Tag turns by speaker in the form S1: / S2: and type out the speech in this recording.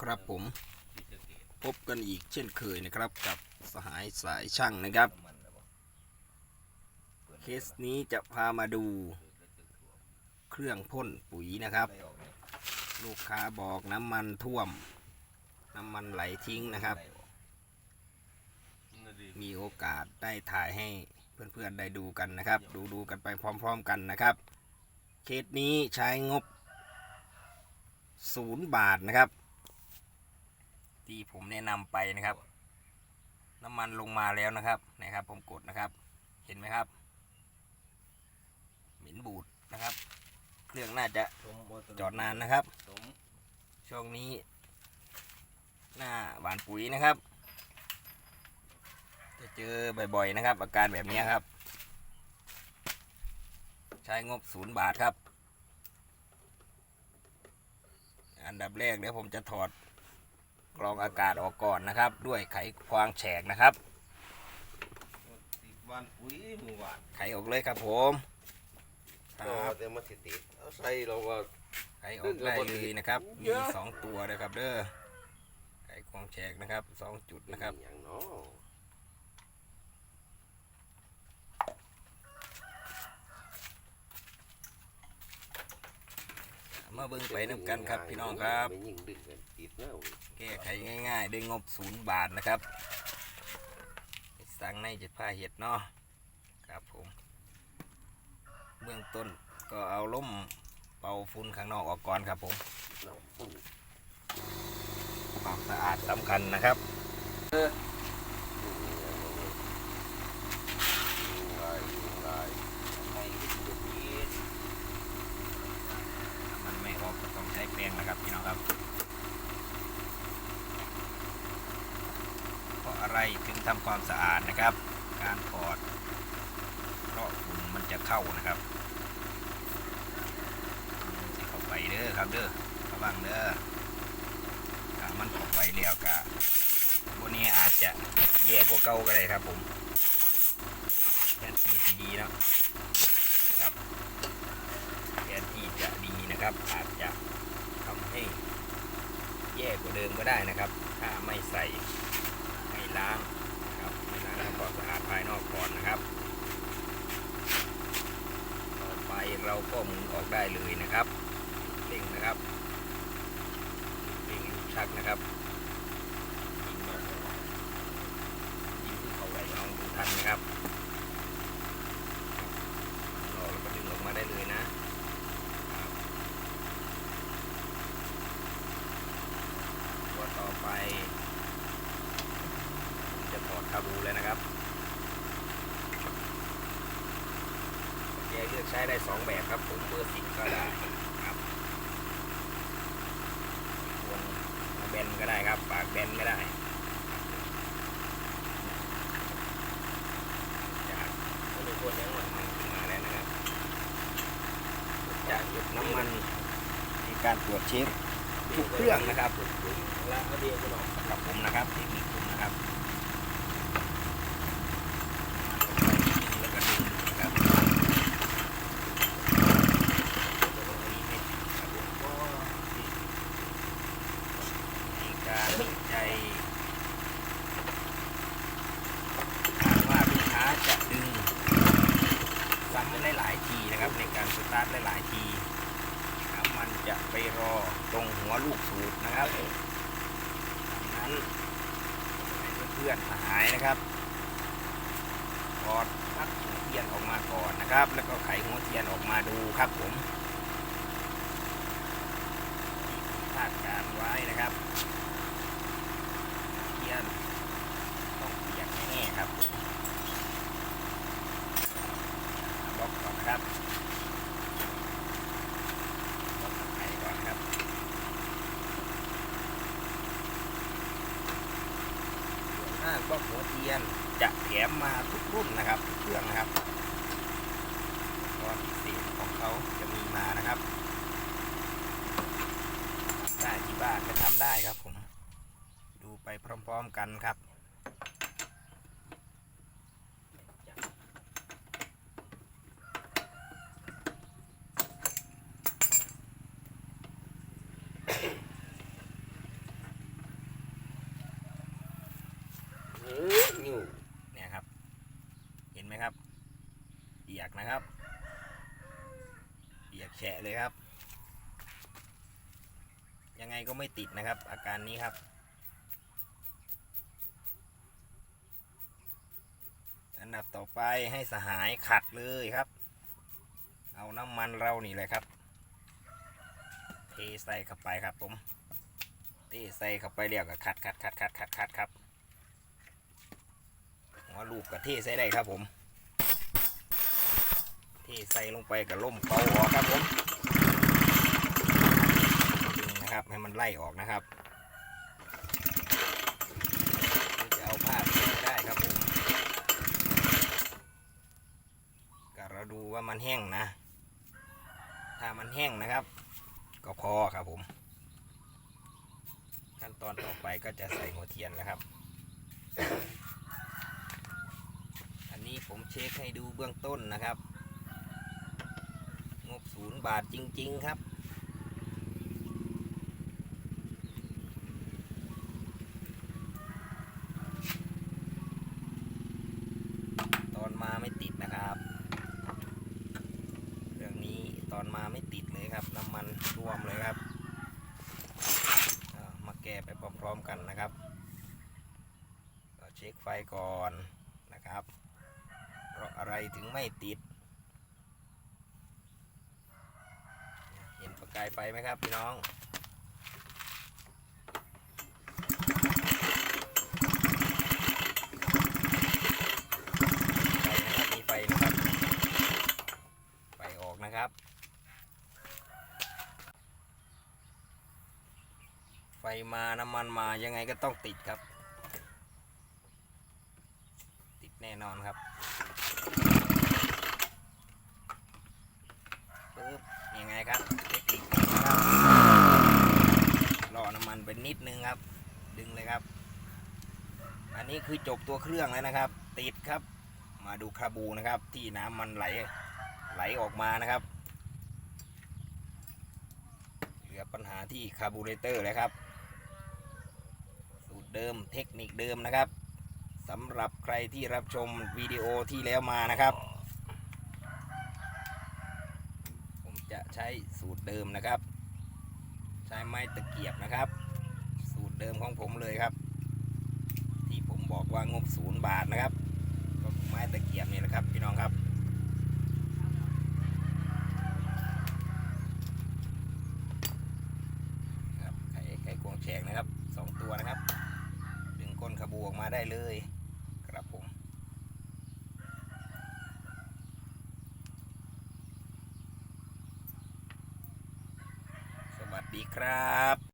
S1: ครับผมพบกันอีกเช่นเคยนะครับกับสหายสายช่างนะครับ เคสนี้จะพามาดู เครื่องพ่นปุ๋ยนะครับ ลูกค้าบอกน้ำมันท่วม น้ำมันไหลทิ้งนะครับ มีโอกาสได้ถ่ายให้เพื่อนๆได้ดูกันนะครับ ดูดูๆกันไปพร้อม ๆ กันนะครับ เคสนี้ใช้งบศูนย์บาทนะครับ ที่ผมแนะนำไปนะครับ น้ำมันลงมาแล้วนะครับนะครับ ผมกดนะครับ เห็นไหมครับเหม็นบูดนะครับ เครื่องน่าจะจอดนานนะครับช่วงนี้ หน้าหวานปุ๋ยนะครับ จะเจอบ่อยๆนะครับ อาการแบบนี้ครับ ใช้งบศูนย์บาทครับ อันดับแรกเดี๋ยวผมจะถอด องอากาศออกก่อนนะครับ ด้วยไขควงแฉกนะครับ
S2: วันปุ๋ยมือหวาน
S1: ไขออกเลยครับผมค
S2: ก็
S1: รับ
S2: แต่มาติดติดเอาใส่เราก็
S1: ไขออกได้เลยนะครับ มีสองตัวนะครับเด้อไขควงแฉกนะครับสองจุดนะครับ
S2: อย่างเนาะ
S1: มาเบิ่งไปน้ำกันครับพี่น้องครับ
S2: ยิ่งดึงกันติดเนาะ
S1: แก้ไขง่ายๆด้วยงบศูนย์บาทนะครับสั่งในจะผ้าเห็ดเนาะครับผม เบื้องต้นก็เอาล่มเป่าฝุ่นข้างนอกออกก่อนครับผมความสะอาดสำคัญนะครับ
S2: ลายลาย
S1: ไม่มันไม่ออกก็ต้องใช้แป้งนะครับพี่น้องครับ เพราะอะ ไรถึงทำความสะอาดนะครับ การถอดเพราะฝุ่นมันจะเข้านะครับสิเข้าไปเด้อครับเด้อระวังเด้อถ้ามันเข้าไปแล้วกะบนนี้อาจจะแย่กว่าเก่าก็ได้ครับผมแทนที่ที่ดีนะครับแทนที่จะดีนะครับ อาจจะทำให้แย่กว่าเดิมก็ได้นะครับ ถ้าไม่ใส่ ล้างนะครับล้างทำความสะอาดภายนอกก่อนนะครับ ต่อไปเราก็หมุนออกได้เลยนะครับเร่งนะครับเร่งลูกชักนะครับยิงมายิงเข้าไปน้องดูทันนะครับรอแล้วก็ดึงออกมาได้เลยนะครับตัวต่อไป ผมจะถอดคาบูแล้วนะครับแกเลือกใช้ได้สองแบบครับผมเบอร์สิบก็ได้ครับวงแบนก็ได้ครับ ปากแบนก็ได้จากก็มีคนยังมันมันขึ้นมาแล้วนะครับจากหยดน้ำมันในการตรวจเช็คทุกเครื่องนะครับ
S2: แล้วก็เดียวกันหรอก
S1: กับผมนะครับเทคนิคผมนะครับแล้วก็ดึงนะครับมีการวิจัยคาดว่าลูกค้าจะดึงซ้ำได้หลายทีนะครับ ในการส ตาร์ทหลายทีน้ำมันจะไปรอตรงหัวลูกสูบนะครับดังนั้นเพื่อนๆหายนะครับถอดปลั๊กหัวเทียนออกมาก่อนนะครับ แล้วก็ไขหัวเทียนออกมาดูครับผมที่คาดการไว้นะครับเทียนต้องเปียกแน่ๆครับบล็อกก่อนนะครับล็อกไขก่อนครับ ส่วนหน้า บล็อกหัวเทียนจะแถมมาทุกรุ่นนะครับ เครื่องนะครับตอนพิเศษของเขาจะมีมานะครับได้ที่บ้านก็ทำได้ครับผม ดูไปพร้อม ๆ กันครับ
S2: เออนิ้ว
S1: เนี่ยครับ เห็นไหมครับเปียก นะครับเปียกแฉะเลยครับ ยังไงก็ไม่ติดนะครับ อาการนี้ครับ อันดับต่อไปให้สหายขัดเลยครับ เอาน้ำมันเรานี่เลยครับ เทใส่เข้าไปครับผมเทใส่เข้าไปเรียกกับขัดขัดขัดขัดขัดขัดครับหัวลูกกับเทใส่ได้ครับผม ที่ใส่ลงไปกับล่มเป่าออกครับผมดึงนะครับให้มันไล่ออกนะครับจะเอาผ้าได้ครับผมก็เราดูว่ามันแห้งนะ ถ้ามันแห้งนะครับ ก็พอครับผม ขั้นตอนต่อไปก็จะใส่หัวเทียนแล้วครับอันนี้ผมเช็คให้ดูเบื้องต้นนะครับ ศูนย์บาทจริง ๆ ครับตอนมาไม่ติดนะครับเรื่องนี้ตอนมาไม่ติดเลยครับ น้ำมันท่วมเลยครับ มาแก้ไปพร้อมๆกันนะครับเช็คไฟก่อนนะครับ เพราะอะไรถึงไม่ติด เห็นประ กายไฟไหมครับพี่น้องไฟนะครับมีไฟนะครับ ไฟออกนะครับ ไฟมาน้ำมันมายังไงก็ต้องติดครับ ติดแน่นอนครับปึ๊บยังไงครับเทคนิคนะครับรอ นิดนึงครับ ดึงเลยครับ อันนี้คือจบตัวเครื่องแล้วนะครับ ติดครับ มาดูคาบูนะครับ ที่น้ำมันไหลไหลออกมานะครับ เหลือปัญหาที่คาบูเรเตอร์เลยครับ สูตรเดิมเทคนิคเดิมนะครับสำหรับใครที่รับชมวิดีโอที่แล้วมานะครับ ผมจะใช้สูตรเดิมนะครับ ใช้ไม้ตะเกียบนะครับ เดิมของผมเลยครับ ที่ผมบอกว่างบศูนย์บาทนะครับก็ไม้ตะเกียบนี่แหละครับ พี่น้องครับครับไข่ไข่กวงแฉกนะครับสองตัวนะครับ ดึงก้นขบูออกมาได้เลยครับผมสวัสดีครับ